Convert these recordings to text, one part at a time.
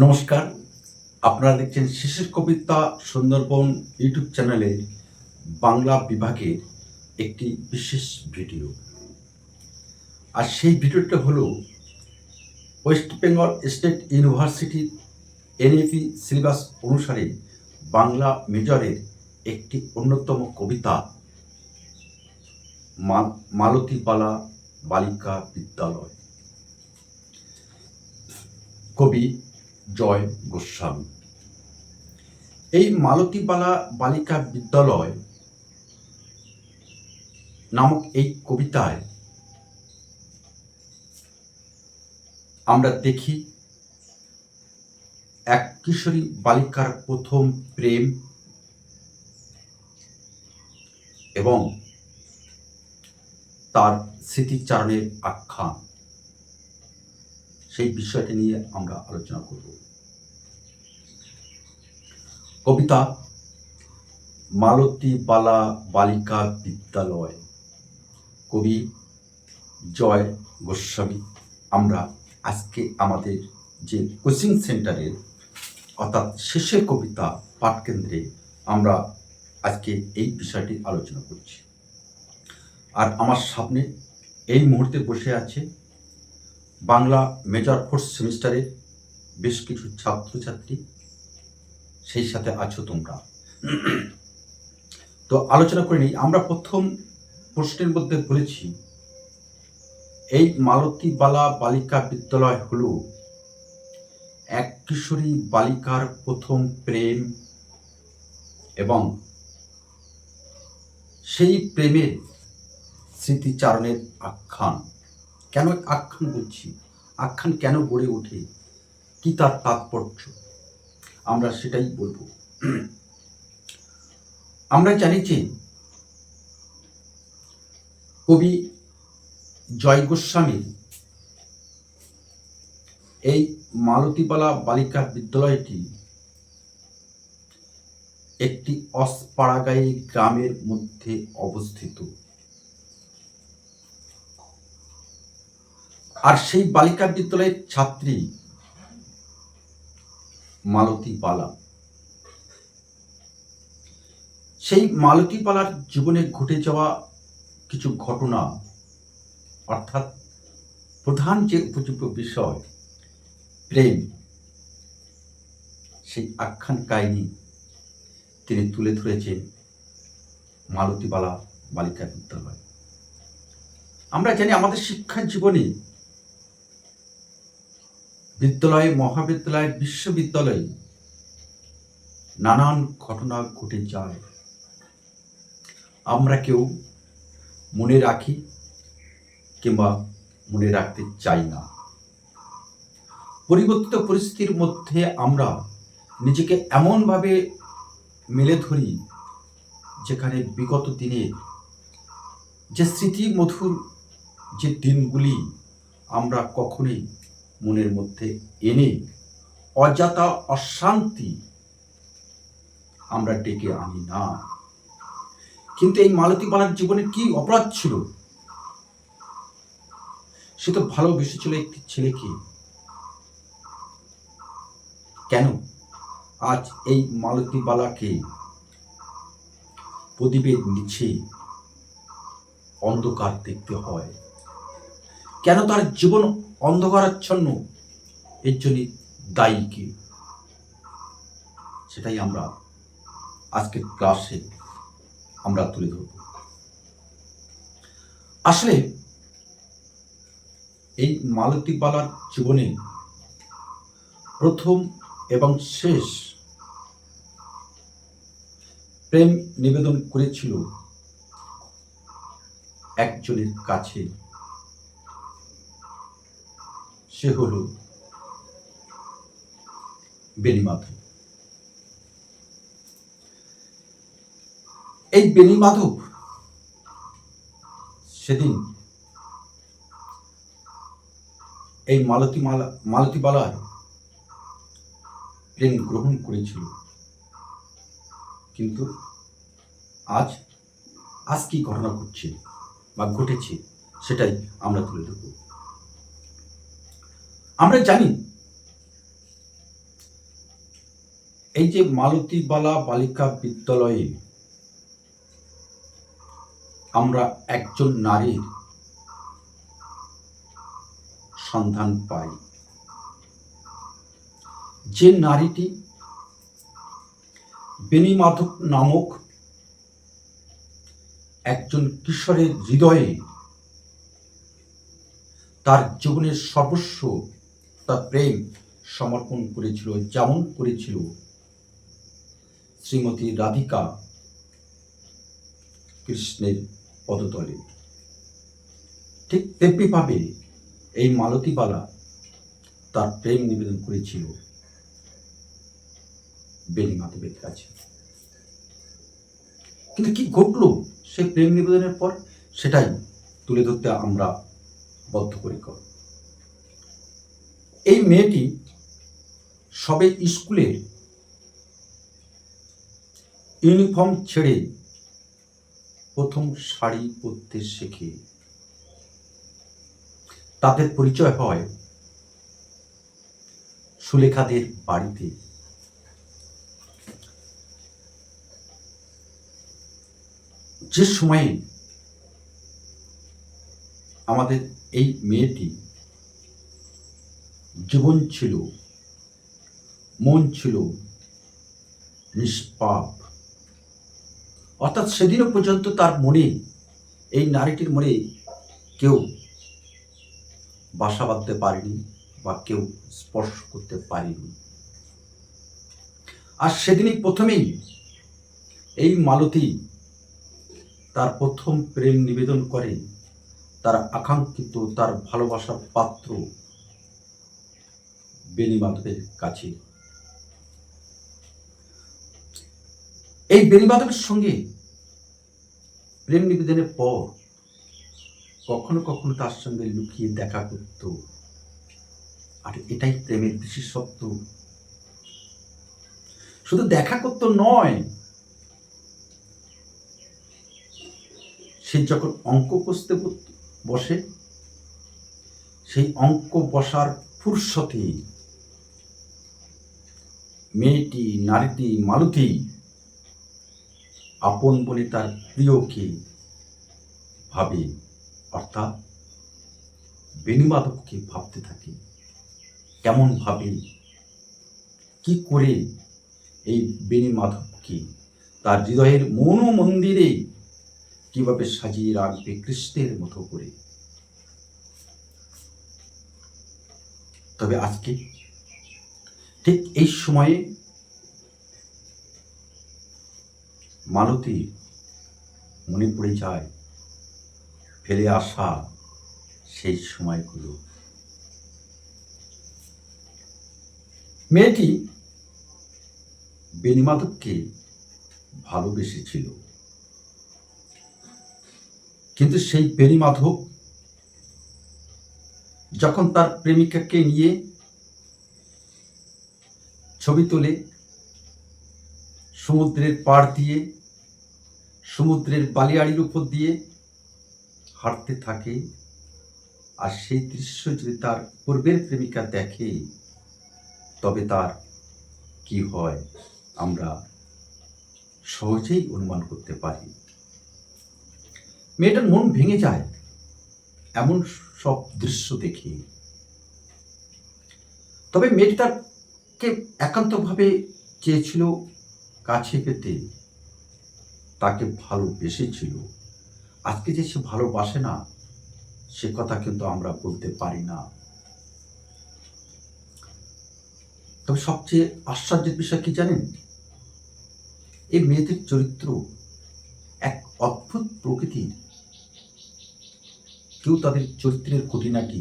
নমস্কার। আপনারা দেখছেন শিশির কবিতা সুন্দরবন ইউটিউব চ্যানেলে বাংলা বিভাগের একটি বিশেষ ভিডিও। আর সেই ভিডিওটা হলো ওয়েস্ট বেঙ্গল স্টেট ইউনিভার্সিটির এনএপি সিলেবাস অনুসারে বাংলা মেজরের একটি অন্যতম কবিতা, মা- মালতীবালা বালিকা বিদ্যালয়। কবি জয় গোস্বামী। এই মালতীবালা বালিকা বিদ্যালয় নামক এই কবিতায় আমরা দেখি এক কিশোরী বালিকার প্রথম প্রেম এবং তার স্মৃতিচারণের আখ্যান। সেই বিষয়টি নিয়ে আমরা আলোচনা করব। কবিতা মালতী বালা বালিকা বিদ্যালয়। কবি জয় গোস্বামী, আমরা আজকে আমাদের যে কোচিং সেন্টারের অর্থাৎ শেষের কবিতা পাঠকেন্দ্রে আমরা আজকে এই বিষয়টি আলোচনা করছি। আর আমার সামনে এই মুহূর্তে বসে আছে বাংলা মেজর ফোর্থ সেমিস্টারের বেশ কিছু ছাত্রছাত্রী সেই সাথে আছো তোমরা। তো আলোচনা করে নিই, আমরা প্রথম প্রশ্নের মধ্যে বলেছি, এই মালতী বালা বালিকা বিদ্যালয় হল এক কিশোরী বালিকার প্রথম প্রেম এবং সেই প্রেমের স্মৃতিচারণের আখ্যান। কেন আখ্যান বলছি আখ্যান কেন গড়ে ওঠে? কি তার তাৎপর্য? আমরা সেটাই বলব। আমরা জানি যে কবি জয় গোস্বামী এই মালতীবালা বালিকা বিদ্যালয়টি একটি অস্পাড়াগাই গ্রামের মধ্যে অবস্থিত। আর সেই বালিকা বিদ্যালয়ের ছাত্রী মালতী বালা সেই মালতী বালার জীবনে ঘটে যাওয়া কিছু ঘটনা, অর্থাৎ প্রধান যে উপযুক্ত বিষয়, প্রেম, সেই আখ্যান কাহিনী তিনি তুলে ধরেছেন মালতীবালা বালিকা বিদ্যালয়। আমরা জানি আমাদের শিক্ষা জীবনে বিদ্যালয়ে, মহাবিদ্যালয়, বিশ্ববিদ্যালয়ে নানান ঘটনা ঘটে যায়। আমরা কেউ মনে রাখি কিংবা মনে রাখতে চাই না। পরিবর্তিত পরিস্থিতির মধ্যে আমরা নিজেকে এমনভাবে মেলে ধরি যেখানে বিগত দিনে যে স্মৃতি মধুর যে দিনগুলি আমরা কখনোই মনের মধ্যে এনে অজাতা অশান্তি আমরা ডেকে আনি না। কিন্তু এই মালতী বালার জীবনে কি অপরাধ ছিল? সে তো ভালোবেসেছিল একটি ছেলেকে। কেন আজ এই মালতী বালাকে প্রদীপের নিচে অন্ধকার দেখতে হয়? কেন তার জীবন অন্ধকারাচ্ছন্ন, এর জন্য দায়ী কে? সেটাই আমরা আজকের ক্লাসে আমরা তুলে ধরব। আসলে এই মালতী বালার জীবনে প্রথম এবং শেষ প্রেম নিবেদন করেছিল একজনের কাছে। সে হল বেণীমাধব এই বেণীমাধব সেদিন এই মালতী মালা মালতীবালার প্রেম গ্রহণ করেছিল। কিন্তু আজ আজ কি ঘটনা ঘটছে বা ঘটেছে সেটাই আমরা তুলে ধরব। আমরা জানি এই যে মালতীবালা বালিকা বিদ্যালয়ে আমরা একজন নারীর সন্ধান পাই। যে নারীটি বেনি মাধব নামক একজন কিশোরের হৃদয়ে তার জীবনের সর্বস্ব তার প্রেম সমর্পণ করেছিল যেমন করেছিল। শ্রীমতী রাধিকা কৃষ্ণের পদতলে। ঠিক তেমনিভাবে এই মালতীবালা তার প্রেম নিবেদন করেছিল বেনি মাধবের কাছে। কিন্তু কি ঘটলো সেই প্রেম নিবেদনের পর? সেটাই তুলে ধরতে আমরা বদ্ধপরিকর। এই মেয়েটি সবে স্কুলের ইউনিফর্ম ছেড়ে প্রথম শাড়ি পরতে শেখে। তাদের পরিচয় হয় সুলেখাদের বাড়িতে। যে সময়ে আমাদের এই মেয়েটি জীবন ছিল, মন ছিল নিষ্পাপ। অর্থাৎ সেদিনও পর্যন্ত তার মনে, এই নারীটির মনে কেউ বাসা বাঁধতে পারেনি বা কেউ স্পর্শ করতে পারেনি। আর সেদিনই প্রথমেই এই মালতী তার প্রথম প্রেম নিবেদন করে, তার আকাঙ্ক্ষিত, তার ভালোবাসার পাত্র বেনি মাধবের কাছে। এই বেনি মাধবের সঙ্গে প্রেম নিবেদনের পর কখনো কখনো তার সঙ্গে লুকিয়ে দেখা করত। আর এটাই প্রেমের বিশেষত্ব শুধু দেখা করতো নয়, সে যখন অঙ্ক কষতে বসে, সেই অঙ্ক বসার ফুরসতে মেয়েটি, নারীটি, মালতী। আপন বলে তার প্রিয়কে ভাবে, অর্থাৎ বেণুমাধবকে ভাবতে থাকে। কেমন ভাবে, কি করে এই বেণী মাধবকে তার হৃদয়ের মন মন্দিরে কীভাবে সাজিয়ে রাখবে কৃষ্ণের মতো করে? তবে আজকে ঠিক এই সময়ে মালতী মনে পড়ে যায়, ফেলে আসা সেই সময়গুলো। মেয়েটি বেনিমাধবকে ভালোবেসেছিল। কিন্তু সেই বেনিমাধব যখন তার প্রেমিকাকে নিয়ে ছবি তোলে। সমুদ্রের পাড় দিয়ে, সমুদ্রের বালিয়াড়ির উপর দিয়ে হাঁটতে থাকে। আর সেই দৃশ্য যদি তার পূর্বের প্রেমিকা দেখে, তবে তার কি হয় আমরা সহজেই অনুমান করতে পারি। মেয়েটার মন ভেঙে যায় এমন সব দৃশ্য দেখে। তবে মেয়েটি তারকে একান্তভাবে চেয়েছিল কাছে পেতে, তাকে ভালোবেসেছিল। আজকে যে সে ভালোবাসে না, সে কথা কিন্তু আমরা বলতে পারি না। তবে সবচেয়ে আশ্চর্যের বিষয় কি জানেন? এই মেয়েদের চরিত্র এক অদ্ভুত প্রকৃতির। কেউ তাদের চরিত্রের খুঁটিনাটি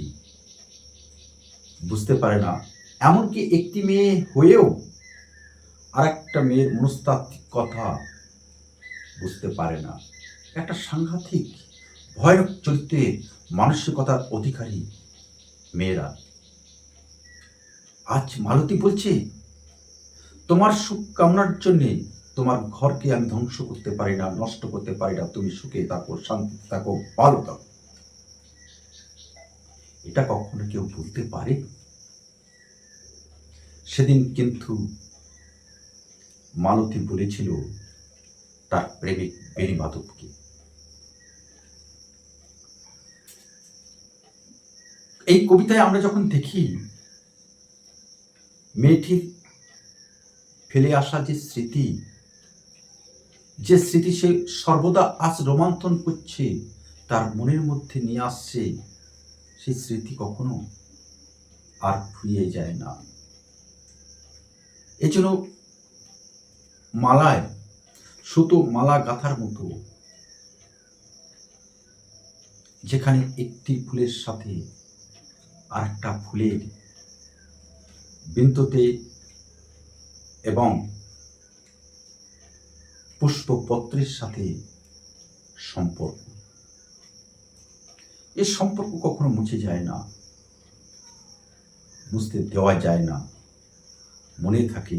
বুঝতে পারে না। এমনকি একটি মেয়ে হয়েও আর একটা মেয়ের মনস্তাত্ত্বিক কথা বুঝতে পারে না। একটা সাংঘাতিক, ভয়ানক চরিত্রের মানসিকতার অধিকারী মেয়েরা। আজ মালতী বলছে, তোমার সুখ কামনার জন্যে তোমার ঘরকে আমি ধ্বংস করতে পারি না, নষ্ট করতে পারি না। তুমি সুখে থাকো শান্তি থাকো, ভালো থাকো। এটা কখনো কেউ বলতে পারে? সেদিন কিন্তু মালতী বলেছিল তার প্রেমিক বেণী মাধবকে। এই কবিতায় আমরা যখন দেখি মেয়েটির ফেলে আসা যে স্মৃতি যে স্মৃতি সে সর্বদা আজ রোমান্তন করছে, তার মনের মধ্যে নিয়ে আসছে, সেই স্মৃতি কখনো আর ফুরিয়ে যায় না। এজন্য মালায়, সুতো, মালা, গাঁথার মতো যেখানে একটি ফুলের সাথে আরেকটা ফুলের বিন্দুতে এবং পুষ্পপত্রের সাথে সম্পর্ক। এ সম্পর্ক কখনো মুছে যায় না, মুছতে দেওয়া যায় না। মনে থাকে,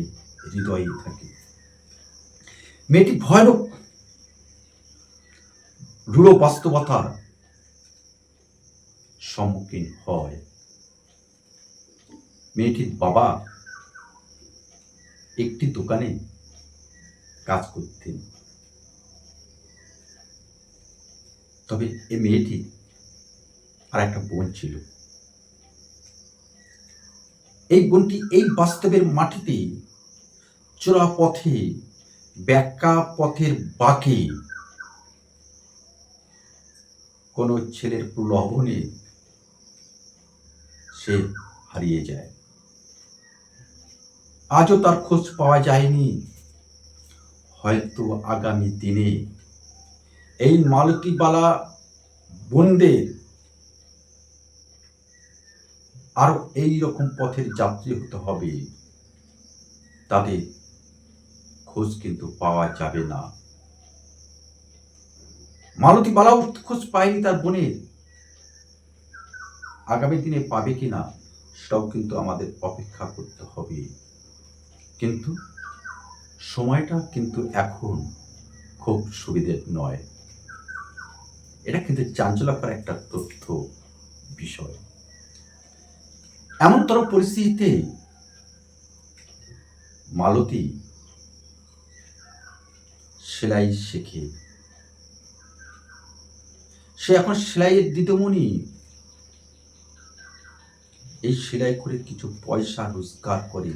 হৃদয়ে থাকে। মেয়েটি ভয়ানক রূঢ় বাস্তবতার সম্মুখীন হয়। মেয়েটির বাবা একটি দোকানে কাজ করতেন। তবে এ মেয়েটি আর একটা বোন ছিল। এই বোনটি এই বাস্তবের মাটিতে চোরা পথে ব্যাকা পথের বাঁকে। কোনো ছেলের প্রলোভনে সে হারিয়ে যায়। আজও তার খোঁজ পাওয়া যায়নি। হয়তো আগামী দিনে এই মালতীবালা বোনদের আরও এই রকম পথের যাত্রী হতে হবে। তাদের খোঁজ কিন্তু পাওয়া যাবে না। মালতী বালাও খোঁজ পায়নি তার বোনের। আগামী দিনে পাবে কিনা, সেটাও কিন্তু আমাদের অপেক্ষা করতে হবে। কিন্তু সময়টা কিন্তু এখন খুব সুবিধের নয়। এটা কিন্তু চাঞ্চল্যকর একটা তথ্য বিষয়। এমনতর পরিস্থিতিতে মালতী সেলাই শেখে। সে এখন সেলাইয়ের দিদমণি। এই সেলাই করে কিছু পয়সা রোজগার করে।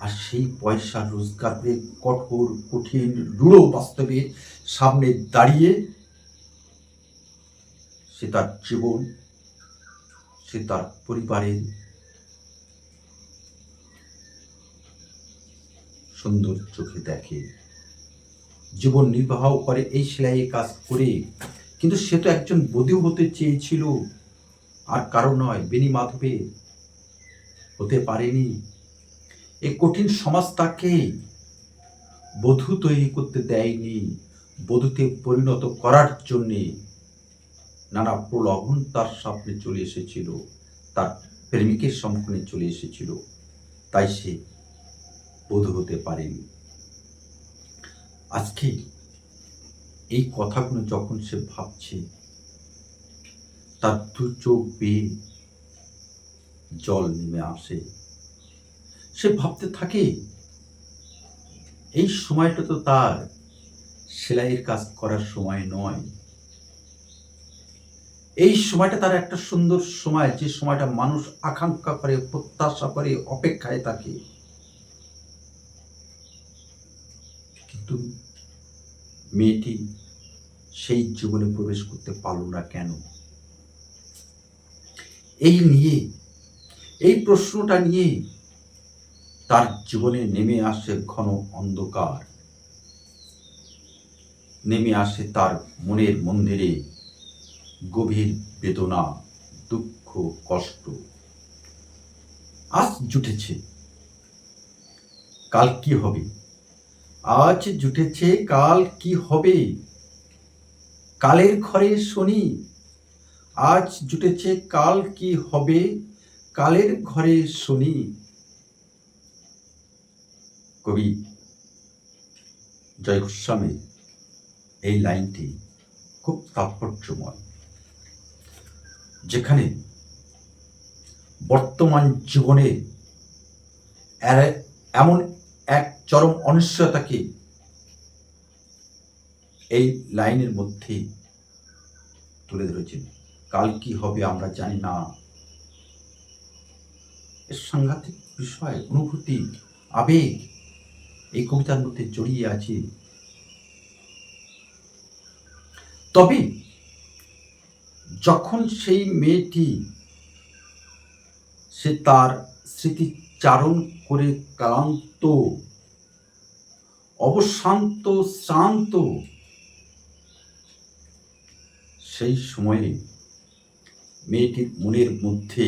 আর সেই পয়সা রোজগার করে কঠোর, কঠিন, রূঢ় বাস্তবে সামনে দাঁড়িয়ে সে তার জীবন সে তার পরিবারের সুন্দর চোখে দেখে। জীবন নির্বাহ করে, এই সেলাইয়ের কাজ করে। কিন্তু সে তো একজন বধূ হতে চেয়েছিল। আর কারও নয়, বেনি মাধবে হতে পারেনি। এই কঠিন সমাজ তাকে বধূ তৈরি করতে দেয়নি, বধূতে পরিণত করার জন্যে। নানা প্রলোভন তার সামনে চলে এসেছিল, তার প্রেমিকের সম্মুখীনে চলে এসেছিল। তাই সে বধূ হতে পারেনি। আজকে এই কথাগুলো যখন সে ভাবছে, তার দু চোখ বেয়ে জল নেমে আসে। সে ভাবতে থাকে, এই সময়টা তো তার, সেলাইয়ের কাজ করার সময় নয়। এই সময়টা তার একটা সুন্দর সময়, যে সময়টা মানুষ আকাঙ্ক্ষা করে, প্রত্যাশা করে, অপেক্ষায় থাকে। কিন্তু মেয়েটি সেই জীবনে প্রবেশ করতে পারল না কেন? এই নিয়ে, এই প্রশ্নটা নিয়ে তার জীবনে নেমে আসে ঘন অন্ধকার। নেমে আসে তার মনের মন্দিরে গভীর বেদনা, দুঃখ, কষ্ট। আজ জুটেছে। কাল কি হবে? আজ জুটেছে, কাল কি হবে? কালের ঘরে শনি, আজ জুটেছে, কাল কি হবে? কালের ঘরে শনি। কবি জয় গোস্বামী এই লাইনটি খুব তাৎপর্যময়। যেখানে বর্তমান জীবনে এমন এক চরম অনিশ্চয়তাকে এই লাইনের মধ্যে তুলে ধরেছেন। কাল কি হবে আমরা জানি না। এর সাংঘাতিক বিষয়, অনুভূতি, আবেগ এই কবিতার মধ্যে জড়িয়ে আছে। তবে যখন সেই মেয়েটি সে তার স্মৃতিচারণ করে ক্লান্ত, অবশান্ত, শ্রান্ত, সেই সময়ে মেয়েটির মনের মধ্যে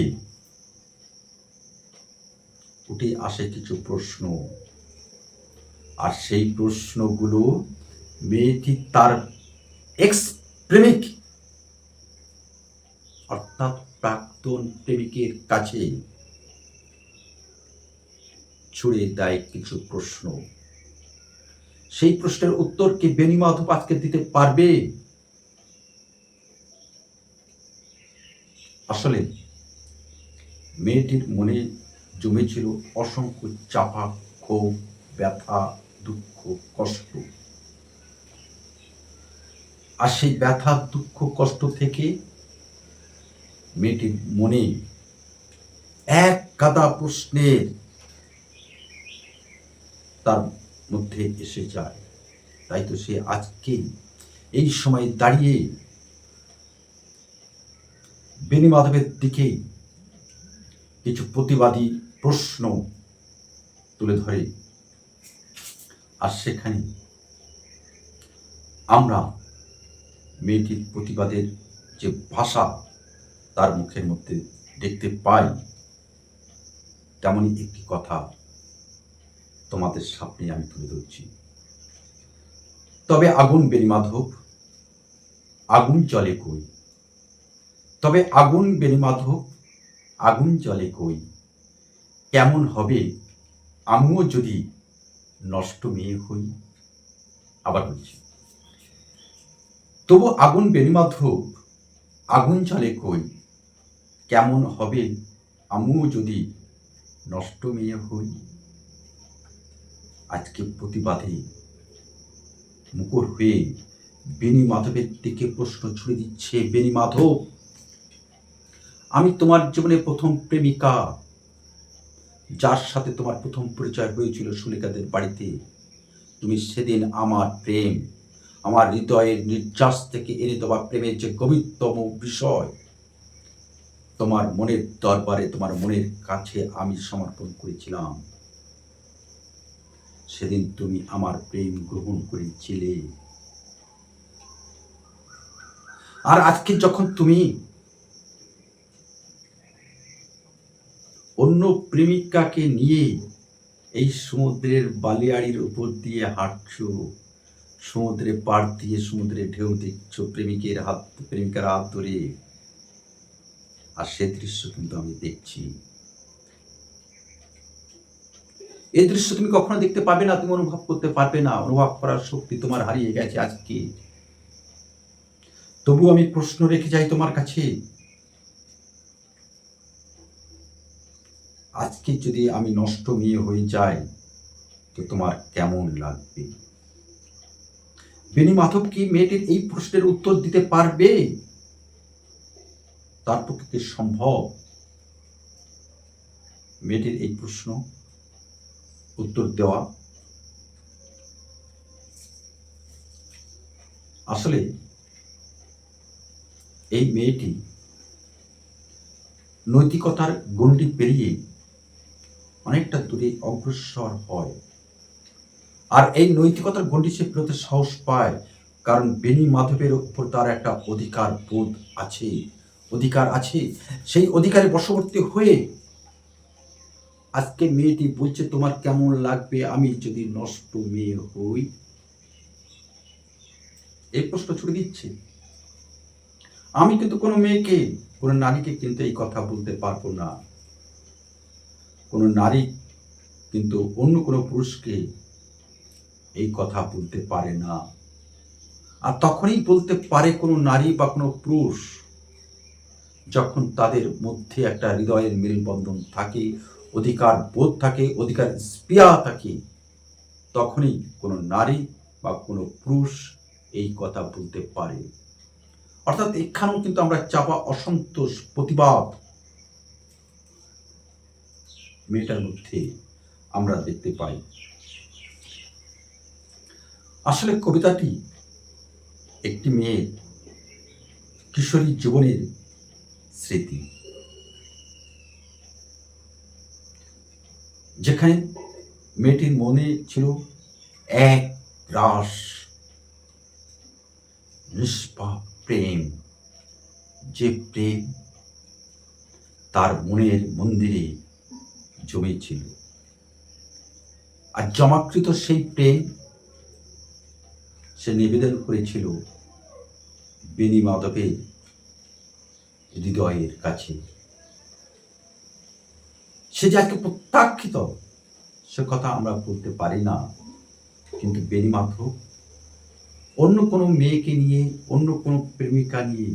উঠে আসে কিছু প্রশ্ন। আর সেই প্রশ্নগুলো মেয়েটি তার এক্স প্রেমিক অর্থাৎ প্রাক্তন প্রেমিকের কাছে ছুড়ে দেয় কিছু প্রশ্ন। সেই প্রশ্নের উত্তর কি বেনি মাধব আজকে দিতে পারবে? আসলে মেয়েটির মনে জমেছিল অসংখ্য চাপা, ক্ষোভ, ব্যথা, দুঃখ, কষ্ট। আর সেই ব্যথা, দুঃখ, কষ্ট থেকে মেয়েটির মনে এক কাদা প্রশ্নের তার মধ্যে এসে যায়। তাই তো সে আজকে এই সময় দাঁড়িয়ে বেনি মাধবের দিকে কিছু প্রতিবাদী প্রশ্ন তুলে ধরে। আর সেখানে আমরা মেয়েটির প্রতিবাদের যে ভাষা তার মুখের মধ্যে দেখতে পাই তেমনই একটি কথা তোমাদের সামনে আমি তুলে ধরছি। তবে আগুন বেনিমাধব আগুন জলে কই? তবে আগুন বেনিমাধব আগুন জলে কই? কেমন হবে? আমিও যদি নষ্ট মেয়ে হই, আবার বলছি। তবু আগুন বেনিমাধব আগুন জলে কই? কেমন হবে আমিও যদি নষ্ট মেয়ে হই? আজকে প্রতিবাদে মুখর হয়ে বেনি মাধবের দিকে প্রশ্ন ছুড়ে দিচ্ছে বেনি মাধব। আমি তোমার জীবনে প্রথম প্রেমিকা। যার সাথে তোমার প্রথম পরিচয় হয়েছিল সুলেখাদের বাড়িতে। তুমি সেদিন আমার প্রেম, আমার হৃদয়ের নির্যাস থেকে এনে দেওয়া প্রেমের যে গভীরতম বিষয় তোমার মনের দরবারে, তোমার মনের কাছে আমি সমর্পণ করেছিলাম। সেদিন তুমি আমার প্রেম গ্রহণ করেছিলে। আর আজকে যখন তুমি অন্য প্রেমিকাকে নিয়ে এই সমুদ্রের বালিয়াড়ির উপর দিয়ে হাঁটছো সমুদ্রে পাড় দিয়ে সমুদ্রে ঢেউ দেখছ প্রেমিকের হাত, প্রেমিকার হাত ধরে আর সে দৃশ্য কিন্তু আমি দেখছি। এই দৃশ্য তুমি কখনো দেখতে পাবে না? তুমি অনুভব করতে পারবে না। অনুভব করার শক্তি তোমার হারিয়ে গেছে আজকে। তবু আমি প্রশ্ন রেখে যাই তোমার কাছে। আজকে যদি আমি নষ্ট মেয়ে হয়ে যাই, তো তোমার কেমন লাগবে? বেনি মাধব কি মেয়েটির এই প্রশ্নের উত্তর দিতে পারবে? তার পক্ষে সম্ভব? মেয়েটির এই প্রশ্ন, উত্তর দেওয়া। আসলে, এই মেয়েটি নৈতিকতার গণ্ডি পেরিয়ে অনেকটা দূরে অগ্রসর হয়। আর এই নৈতিকতার গণ্ডি সে পেরোতে সাহস পায়, কারণ বেনি মাধবের উপর তার একটা অধিকার বোধ আছে। অধিকার আছে। সেই অধিকারে বশবর্তী হয়ে আজকে মেয়েটি বলছে, তোমার কেমন লাগবে আমি যদি নষ্ট মেয়ে হই? এই প্রশ্ন ছুড়ে দিচ্ছে। আমি কিন্তু কোনো মেয়েকে, কোনো নারীকে কিন্তু এই কথা বলতে পারব না। কোনো নারী কিন্তু অন্য কোনো পুরুষকে এই কথা বলতে পারে না। আর তখনই বলতে পারে কোনো নারী বা কোনো পুরুষ যখন তাদের মধ্যে একটা হৃদয়ের মেলবন্ধন থাকে, অধিকার বোধ থাকে, অধিকার স্পৃহা থাকে, তখনই কোনো নারী বা কোনো পুরুষ এই কথা বলতে পারে। অর্থাৎ এখানেও কিন্তু আমরা চাপা অসন্তোষ, প্রতিবাদ মেয়েটার মধ্যে আমরা দেখতে পাই। আসলে কবিতাটি একটি মেয়ের কিশোরী জীবনের স্মৃতি। যেখানে মেয়েটির মনে ছিল এক রাস নিষ্পাপ প্রেম, যে প্রেম তার মনের মন্দিরে জমেছিল। আর জমাকৃত সেই প্রেম সে নিবেদন করেছিল বেনি মাধবের হৃদয়ের কাছে। সে যাকে প্রত্যাখ্যিত, সে কথা আমরা বলতে পারি না। কিন্তু বেনি মাধব অন্য কোনো মেয়েকে নিয়ে, অন্য কোনো প্রেমিকা নিয়ে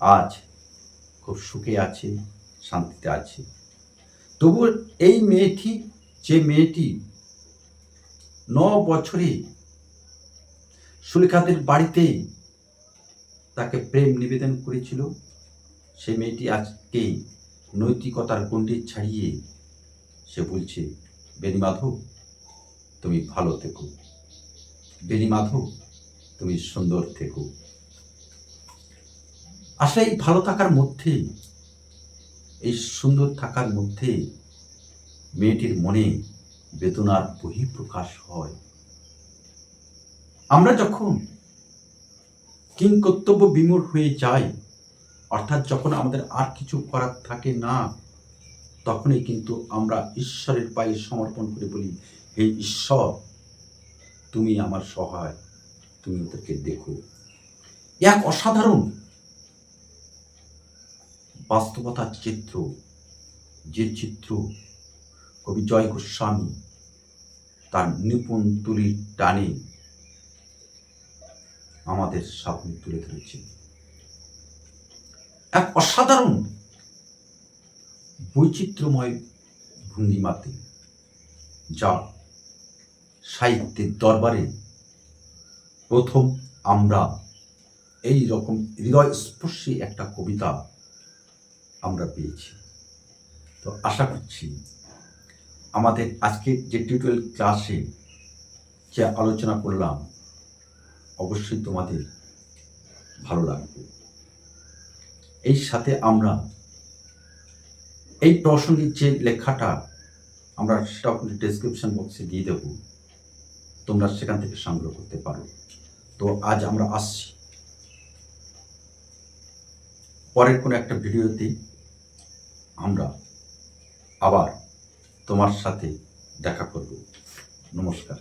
আজ খুব সুখে আছে, শান্তিতে আছে। তবু এই মেয়েটি, যে মেয়েটি ন বছরে সুলেখাদের বাড়িতে তাকে প্রেম নিবেদন করেছিল সে মেয়েটি আজকে নৈতিকতার গণ্ডি ছাড়িয়ে সে বলছে, বেনি মাধব, তুমি ভালো থেকো। বেনি মাধব, তুমি সুন্দর থেকো। আসলে এই ভালো থাকার মধ্যে, এই সুন্দর থাকার মধ্যে মেয়েটির মনে বেদনার বহিঃপ্রকাশ হয়। আমরা যখন কিং কর্তব্য বিমূঢ় হয়ে যাই অর্থাৎ যখন আমাদের আর কিছু করার থাকে না, তখনই কিন্তু আমরা ঈশ্বরের পায়ে সমর্পণ করে বলি, হে ঈশ্বর, তুমি আমার সহায়, তুমি ওদেরকে দেখো। এক অসাধারণ বাস্তবতার চিত্র, যে চিত্র কবি জয় গোস্বামী তার নিপুণ তুলির টানে আমাদের সামনে তুলে ধরেছে এক অসাধারণ বৈচিত্র্যময় ভঙ্গিমাতে যা সাহিত্যের দরবারে প্রথম আমরা এই রকম হৃদয়স্পর্শী একটা কবিতা আমরা পেয়েছি। তো আশা করছি আমাদের আজকে যে টিউটোরিয়াল ক্লাসে যে আলোচনা করলাম, অবশ্যই তোমাদের ভালো লাগবে। এই সাথে আমরা এই প্রসঙ্গিক যে লেখাটা আমরা সেটা কিন্তু ডেসক্রিপশন বক্সে দিয়ে দেব। তোমরা সেখান থেকে সংগ্রহ করতে পারো। তো আজ আমরা আসছি। পরের কোনো একটা ভিডিওতে আমরা আবার তোমার সাথে দেখা করব। নমস্কার।